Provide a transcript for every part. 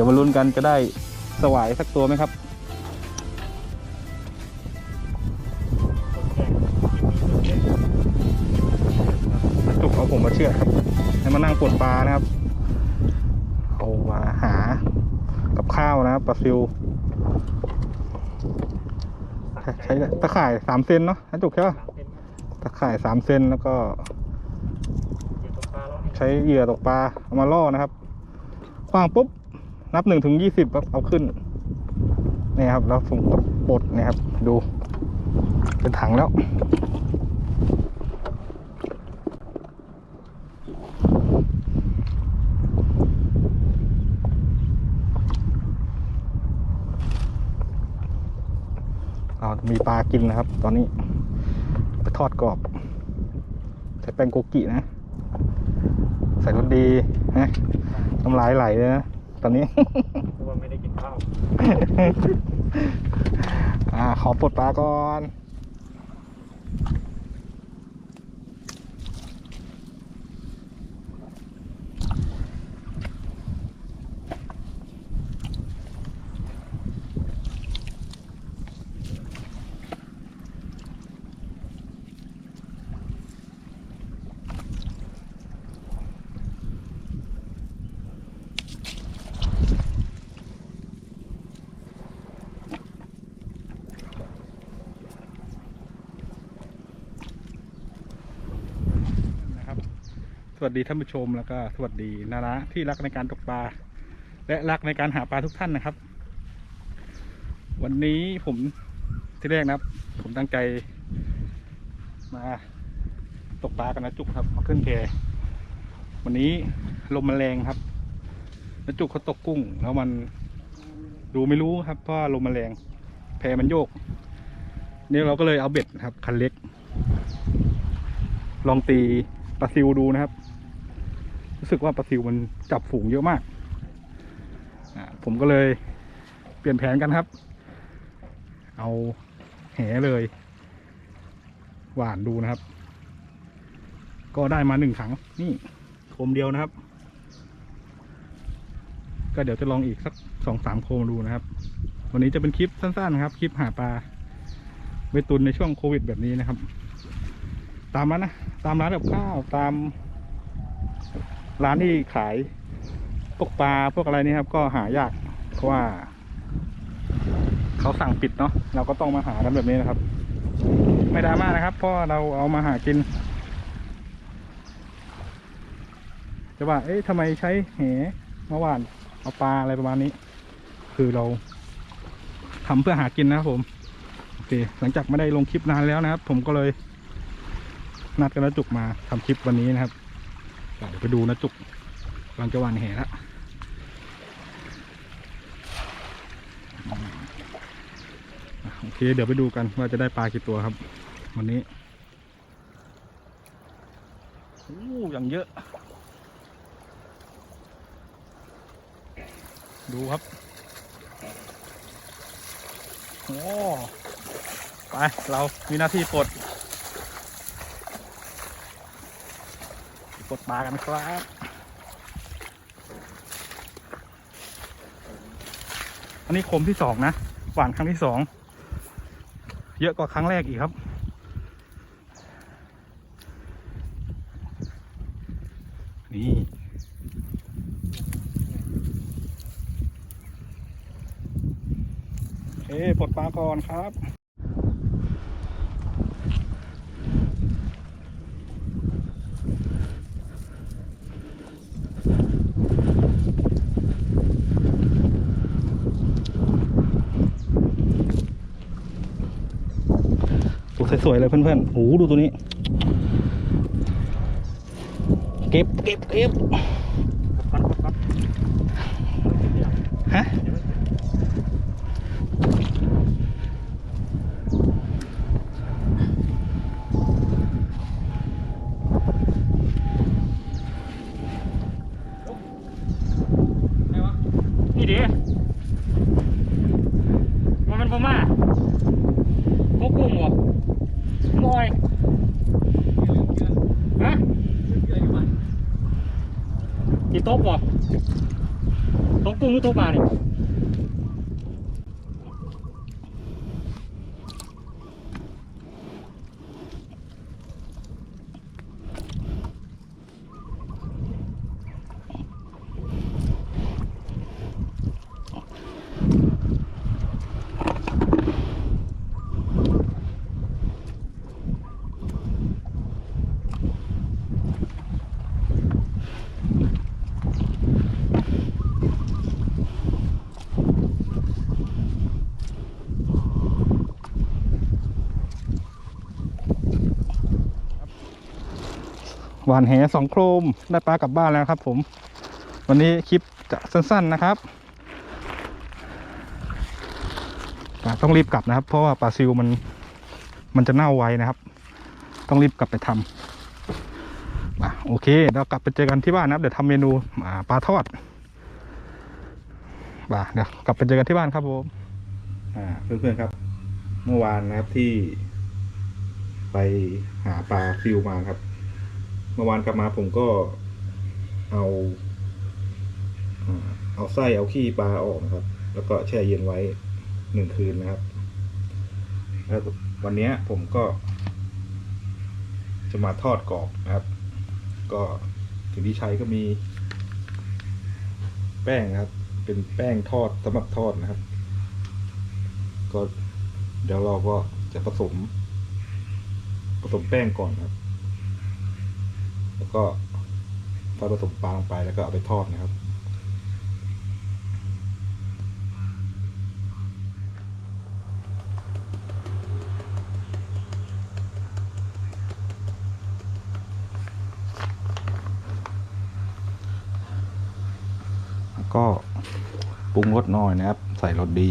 ดี๋ยวมาลุ้นกันจะได้สวายสักตัวไหมครับจุกเอาผมมาเชื่อครับ ให้มานั่งปวดปลานะครับ เอามาหากับข้าวนะครับปลาซิว ใช้ตะข่ายสามเซนเนาะนะจุกใช่ปะตะข่ายสามเซนแล้วก็ใช้เหยื่อตกปลาเอามาล่อนะครับวางปุ๊บ นับหนึ่งถึงยี่สิบปั๊บเอาขึ้นนี่ครับแล้วผมก็ปลดนี่ครับ ดู เป็นถังแล้ว เรามีปลากินนะครับ ตอนนี้ ไปทอดกรอบ ใส่แป้งโกกินะ ใส่รสดีนะน้ำลายไหลเลยนะ ตอนนี้ เพราะว่าไม่ได้กินข้าวอ่า ขอปลดปลาก่อน นะครับ ส วัสดีท่านผู้ชมแล้วก็สวัสดีนานะที่รักในการตกปลาและรักในการหาปลาทุกท่านนะครับ วันนี้ผมที่แรกนะครับ ผมตั้งใจ มาตกปลากันนะจุกครับมาขึ้นแพวันนี้ลมมันแรงครับนะจุกเขาตกกุ้ง แล้วมันดูไม่รู้ครับเพราะว่าลมมันแรงแพมันโยกนี่เราก็เลยเอาเบ็ดครับคันเล็ก ลองตีปลาซิวดูนะครับ รู้สึกว่าปลาซิวมันจับฝูงเยอะมากผมก็เลยเปลี่ยนแผนกันครับ เอาแหเลย หวานดูนะครับ ก็ได้มาหนึ่งถัง นี่โคมเดียวนะครับ ก็เดี๋ยวจะลองอีกสักสองสามโคมดูนะครับ วันนี้จะเป็นคลิปสั้นๆนะครับ คลิปหาปลาไปตุนในช่วงโควิดแบบนี้นะครับ ตามร้านนะ ตามร้านกับข้าวตาม ร้านที่ขายพวกปลาพวกอะไรนี่ครับ ก็หายากเพราะว่าเขาสั่งปิดเนาะเราก็ต้องมาหากันแบบนี้นะครับ ไม่ดราม่านะครับ เพราะเราเอามาหากินจะว่า เอ๊ะทำไมใช้แหมาหวานเอาปลาอะไรประมาณนี้ คือเราทำเพื่อหากินนะครับผมโอเคหลังจากไม่ได้ลงคลิปนานแล้วนะครับ ผมก็เลยนัดกันนะจุกมาทำคลิปวันนี้นะครับ เดี๋ยวไปดูนะจุกกำลังจะวานแหแล้วโอเค เดี๋ยวไปดูกันว่าจะได้ปลากี่ตัวครับ วันนี้โอ้อย่างเยอะ ดูครับ โอ้ ไป เรามีหน้าที่ปลด กดปลากันครับอันนี้คมที่สองนะหวานครั้งที่สองเยอะกว่าครั้งแรกอีกครับ นี่โอเคปลดปลาก่อนครับ สวยๆเลยเพื่อนๆโอ้โหดูตัวนี้ เก็บเก็บเก็บพันพันฮะนี่ดิมันมันบ่มาพวกกุ้งบ่บอ ยฮะกี่โต๊ะบ่โต๊ะกุ้งหรือโต๊ะปลาเนี่ย หวานแหสองโครมได้ปลากลับบ้านแล้วครับผม วันนี้คลิปจะสั้นๆนะครับต้องรีบกลับนะครับ เพราะว่าปลาซิวมันมันจะเน่าไวนะครับ ต้องรีบกลับไปทำอะโอเคเรากลับไปเจอกันที่บ้านนะครับ เดี๋ยวทำเมนูปลาทอดบ่าเดี๋ยวกลับไปเจอกันที่บ้านครับผมเพื่อนๆครับ เมื่อวานนะครับที่ไปหาปลาซิวมาครับ มื่อวานกลับมาผมก็เอาเอาไส้เอาขี้ปลาออกนะครับ แล้วก็แช่เย็นไว้หนึ่งคืนนะครับแล้ววันนี้ผมก็ จะมาทอดกรอบนะครับ ก็สิ่งที่ใช้ก็มี แป้งนะครับ เป็นแป้งทอดสำหรับทอดนะครับ ก็เดี๋ยวเราก็จะผสม ผสมแป้งก่อนครับ แล้วก็พอผสมปลาลงไปแล้วก็เอาไปทอดนะครับแล้วก็ปรุงรสหน่อยนะครับ ใส่รสดี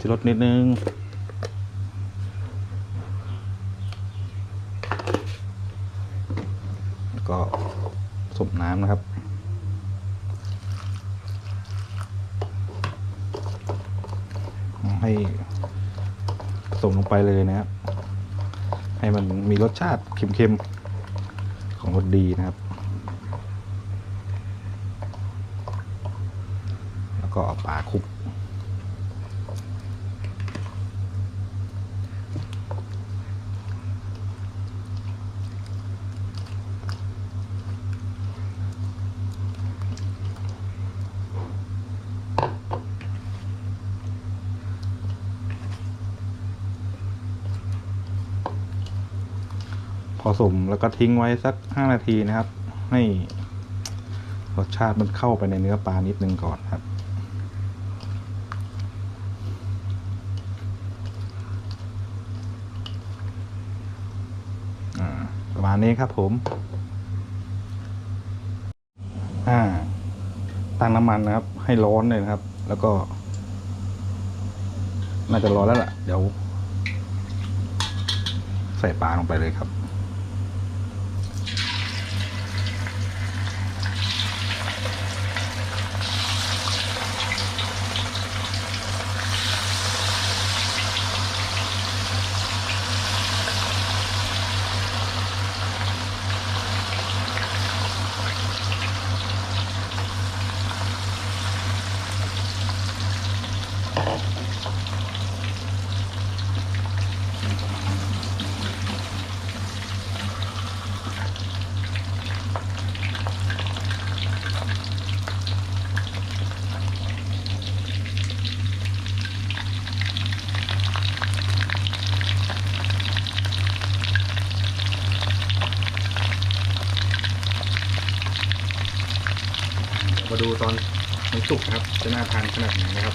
ชิรสนิดนึง ก็สมน้ำนะครับให้ผสมลงไปเลยนะครับ ให้มันมีรสชาติเค็มๆ ของรสดีนะครับ แล้วก็เอาปลาคลุ กผสมแล้วก็ทิ้งไว้สักห้านาทีนะครับ ให้รสชาติมันเข้าไปในเนื้อปลานิดนึงก่อนครับอ่าประมาณนี้ครับผม อ่าตั้งน้ำมันนะครับ ให้ร้อนเลยนะครับ แล้วก็ น่าจะร้อนแล้วล่ะ เดี๋ยว ใส่ปลาลงไปเลยครับ ตอนมันสุกนะครับ จะน่าทานขนาดไหนนะครับ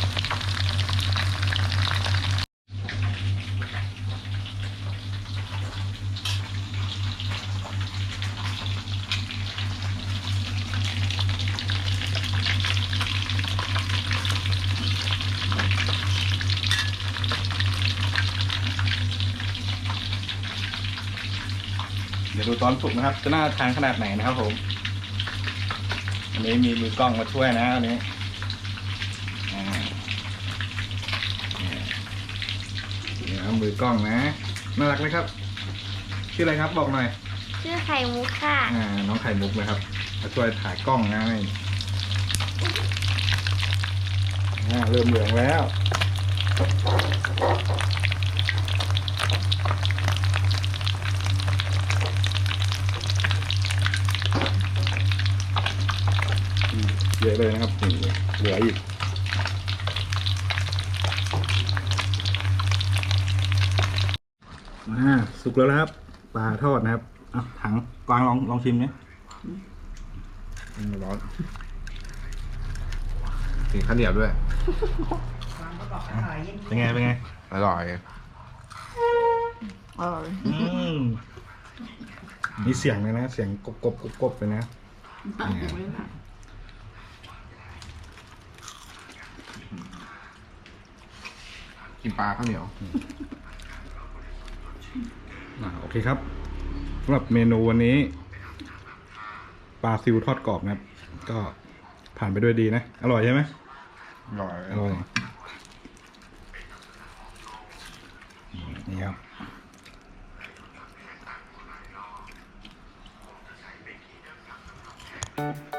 เดี๋ยวดูตอนสุกนะครับ จะน่าทานขนาดไหนนะครับผม นนี้มีมือกล้องมาช่วยนะอันนี้อ่าเนี่ยนี่นะครับมือกล้องนะน่ารักไหมครับ ชื่ออะไรครับบอกหน่อย ชื่อไข่มุกค่ะ อ่า น้องไข่มุกนะครับมาช่วยถ่ายกล้องนะนี่อ่าเริ่มเหลืองแล้ว เยอะเลยนะครับนี่เหลืออีกอ่าสุกแล้วนะครับปลาทอดนะครับอะถังกวางลองลองชิมเนี่ยอืมร้อนมีข้าวเหนียวด้วย เป็นไง เป็นไงอร่อยอืมมีเสียงเลยนะ เสียงกบกบกบกบเลยนะเนี่ย กินปลาข้าวเหนียว อ่าโอเคครับสำหรับเมนูวันนี้ ปลาซิวทอดกรอบนะครับ ก็ผ่านไปด้วยดีนะ อร่อยใช่ไหมอร่อยอร่อยนี่ครับอ